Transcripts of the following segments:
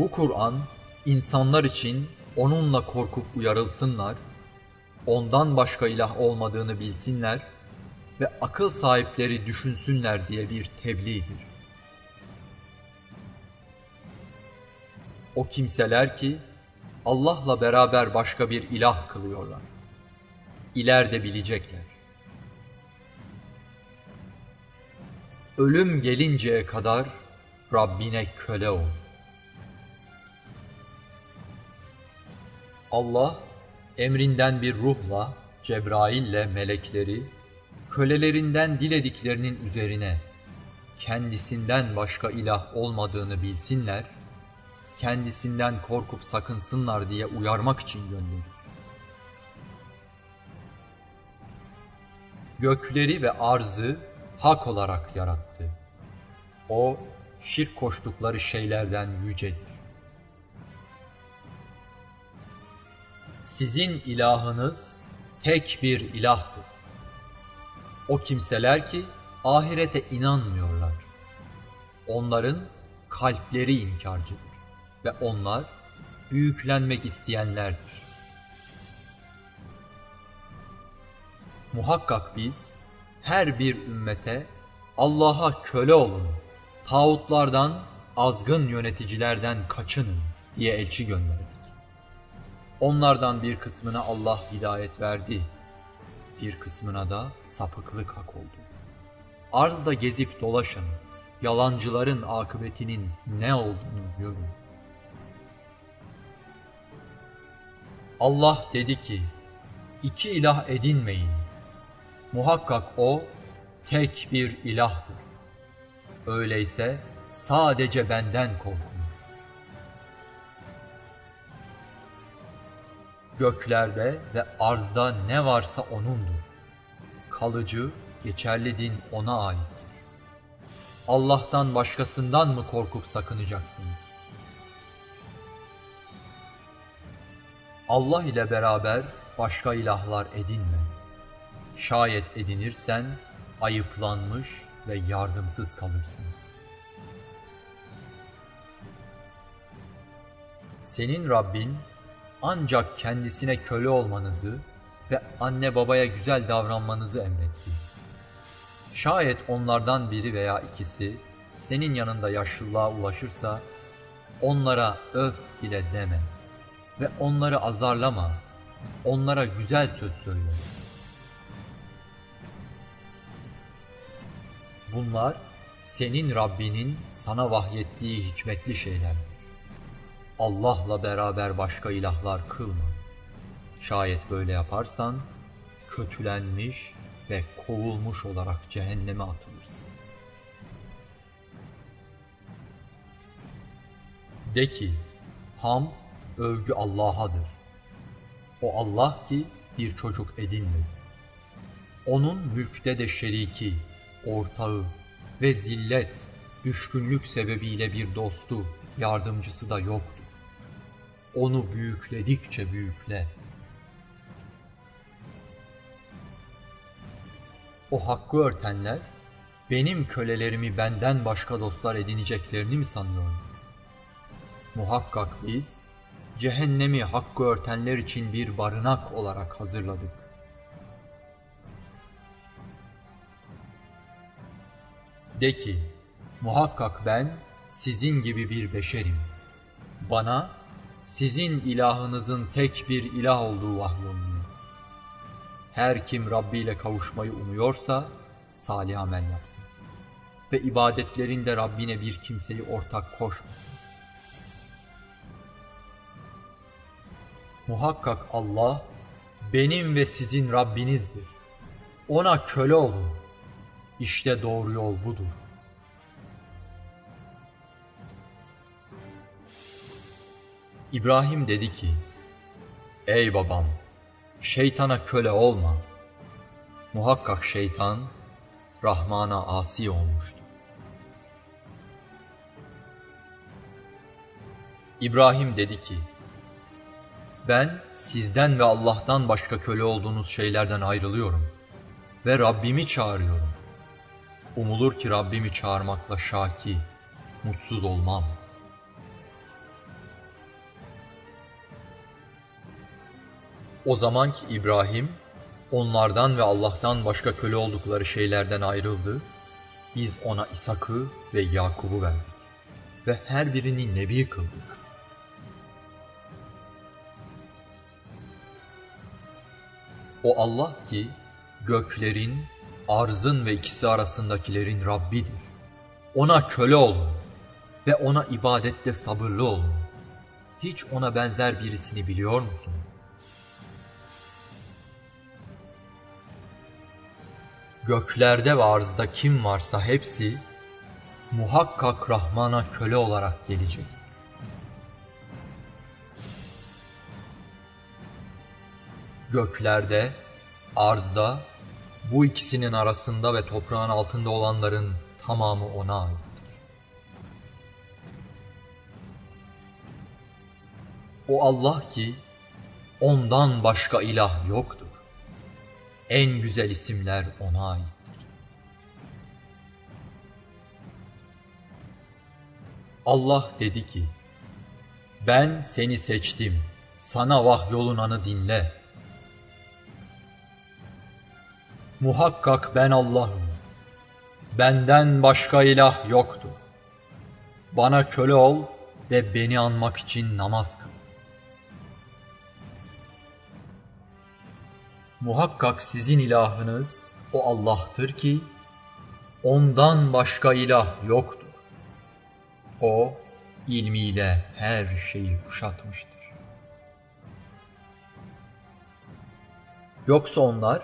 Bu Kur'an insanlar için onunla korkup uyarılsınlar, ondan başka ilah olmadığını bilsinler ve akıl sahipleri düşünsünler diye bir tebliğdir. O kimseler ki Allah'la beraber başka bir ilah kılıyorlar. İleride bilecekler. Ölüm gelinceye kadar Rabbine köle ol. Allah emrinden bir ruhla, Cebrail'le melekleri, kölelerinden dilediklerinin üzerine kendisinden başka ilah olmadığını bilsinler, kendisinden korkup sakınsınlar diye uyarmak için gönderir. Gökleri ve arzı hak olarak yarattı. O, şirk koştukları şeylerden yücedir. Sizin ilahınız tek bir ilahtır. O kimseler ki ahirete inanmıyorlar. Onların kalpleri inkarcıdır ve onlar büyüklenmek isteyenlerdir. Muhakkak biz her bir ümmete Allah'a köle olun, tağutlardan, azgın yöneticilerden kaçının diye elçi gönderdik. Onlardan bir kısmına Allah hidayet verdi, bir kısmına da sapıklık hak oldu. Arzda gezip dolaşın, yalancıların akıbetinin ne olduğunu görün. Allah dedi ki, iki ilah edinmeyin. Muhakkak o tek bir ilahtır. Öyleyse sadece benden korkun. Göklerde ve arzda ne varsa O'nundur. Kalıcı, geçerli din O'na aittir. Allah'tan başkasından mı korkup sakınacaksınız? Allah ile beraber başka ilahlar edinme. Şayet edinirsen ayıplanmış ve yardımsız kalırsın. Senin Rabbin ancak kendisine köle olmanızı ve anne babaya güzel davranmanızı emretti. Şayet onlardan biri veya ikisi senin yanında yaşlılığa ulaşırsa onlara öf bile deme ve onları azarlama, onlara güzel söz söyle. Bunlar senin Rabbinin sana vahyettiği hikmetli şeylerdir. Allah'la beraber başka ilahlar kılma. Şayet böyle yaparsan kötülenmiş ve kovulmuş olarak cehenneme atılırsın. De ki, hamd, övgü Allah'adır. O Allah ki bir çocuk edinmedi. Onun mülkte de şeriki, ortağı ve zillet, düşkünlük sebebiyle bir dostu, yardımcısı da yoktur. Onu büyükledikçe büyükle. O hakkı örtenler, benim kölelerimi benden başka dostlar edineceklerini mi sanıyor? Muhakkak biz, cehennemi hakkı örtenler için bir barınak olarak hazırladık. De ki, muhakkak ben sizin gibi bir beşerim. Bana sizin ilahınızın tek bir ilah olduğu vahyolunuyor. Her kim Rabbi ile kavuşmayı umuyorsa salih amel yapsın. Ve ibadetlerinde Rabbine bir kimseyi ortak koşmasın. Muhakkak Allah benim ve sizin Rabbinizdir. Ona köle olun. İşte doğru yol budur. İbrahim dedi ki, Ey babam, şeytana köle olma. Muhakkak şeytan, Rahman'a asi olmuştu. İbrahim dedi ki, ben sizden ve Allah'tan başka köle olduğunuz şeylerden ayrılıyorum ve Rabbimi çağırıyorum. Umulur ki Rabbimi çağırmakla şaki, mutsuz olmam. O zamanki İbrahim onlardan ve Allah'tan başka köle oldukları şeylerden ayrıldı. Biz ona İshak'ı ve Yakub'u verdik ve her birini nebi kıldık. O Allah ki göklerin, arzın ve ikisi arasındakilerin Rabbidir. Ona köle olun ve ona ibadette sabırlı olun. Hiç ona benzer birisini biliyor musun? Göklerde ve arzda kim varsa hepsi muhakkak Rahman'a köle olarak gelecektir. Göklerde, arzda, bu ikisinin arasında ve toprağın altında olanların tamamı ona aittir. O Allah ki ondan başka ilah yoktur. En güzel isimler ona aittir. Allah dedi ki, ben seni seçtim, sana vahyolunanı dinle. Muhakkak ben Allah'ım, benden başka ilah yoktur. Bana köle ol ve beni anmak için namaz kıl. Muhakkak sizin ilahınız o Allah'tır ki ondan başka ilah yoktur. O ilmiyle her şeyi kuşatmıştır. Yoksa onlar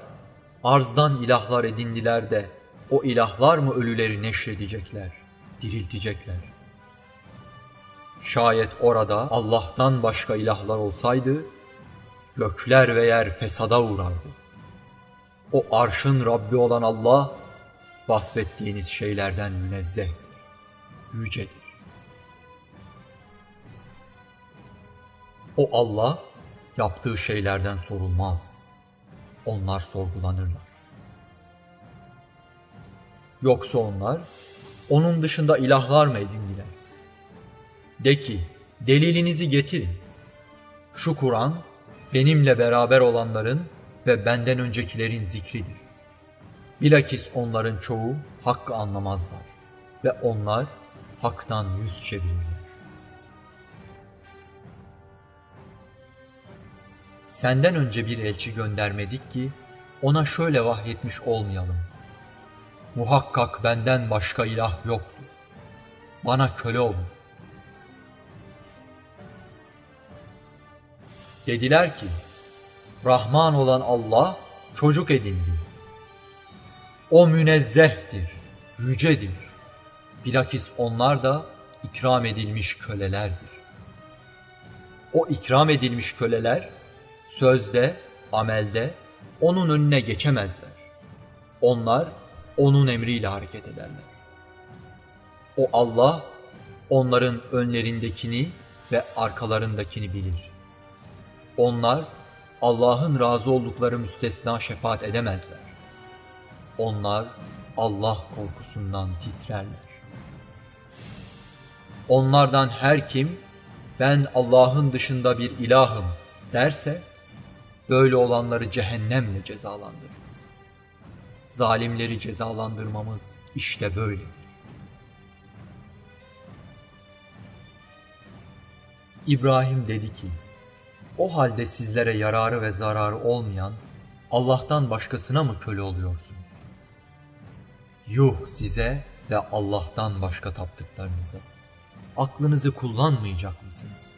arzdan ilahlar edindiler de o ilahlar mı ölüleri neşredecekler, diriltecekler? Şayet orada Allah'tan başka ilahlar olsaydı, gökler ve yer fesada uğrardı. O arşın Rabbi olan Allah, vasfettiğiniz şeylerden münezzehtir, yücedir. O Allah, yaptığı şeylerden sorulmaz. Onlar sorgulanırlar. Yoksa onlar, onun dışında ilahlar mı edindiler? De ki, delilinizi getirin. Şu Kur'an, benimle beraber olanların ve benden öncekilerin zikridir. Bilakis onların çoğu hakkı anlamazlar ve onlar haktan yüz çevirirler. Senden önce bir elçi göndermedik ki ona şöyle vahyetmiş olmayalım. Muhakkak benden başka ilah yoktur. Bana köle olun. Dediler ki, Rahman olan Allah çocuk edindi. O münezzehtir, yücedir. Bilakis onlar da ikram edilmiş kölelerdir. O ikram edilmiş köleler sözde, amelde onun önüne geçemezler. Onlar onun emriyle hareket ederler. O Allah onların önlerindekini ve arkalarındakini bilir. Onlar Allah'ın razı oldukları müstesna şefaat edemezler. Onlar Allah korkusundan titrerler. Onlardan her kim ben Allah'ın dışında bir ilahım derse böyle olanları cehennemle cezalandırırız. Zalimleri cezalandırmamız işte böyledir. İbrahim dedi ki, o halde sizlere yararı ve zararı olmayan Allah'tan başkasına mı köle oluyorsunuz? Yuh size ve Allah'tan başka taptıklarınıza. Aklınızı kullanmayacak mısınız?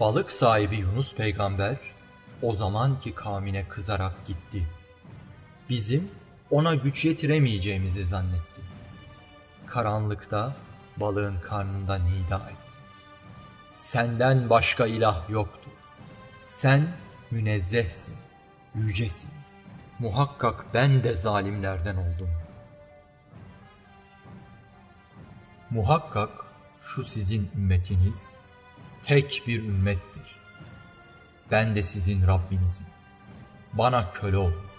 Balık sahibi Yunus peygamber o zamanki kavmine kızarak gitti. Bizim ona güç yetiremeyeceğimizi zannetti. Karanlıkta balığın karnında nida etti. Senden başka ilah yoktur. Sen münezzehsin, yücesin. Muhakkak ben de zalimlerden oldum. Muhakkak şu sizin ümmetiniz tek bir ümmettir. Ben de sizin Rabbinizim. Bana köle olun.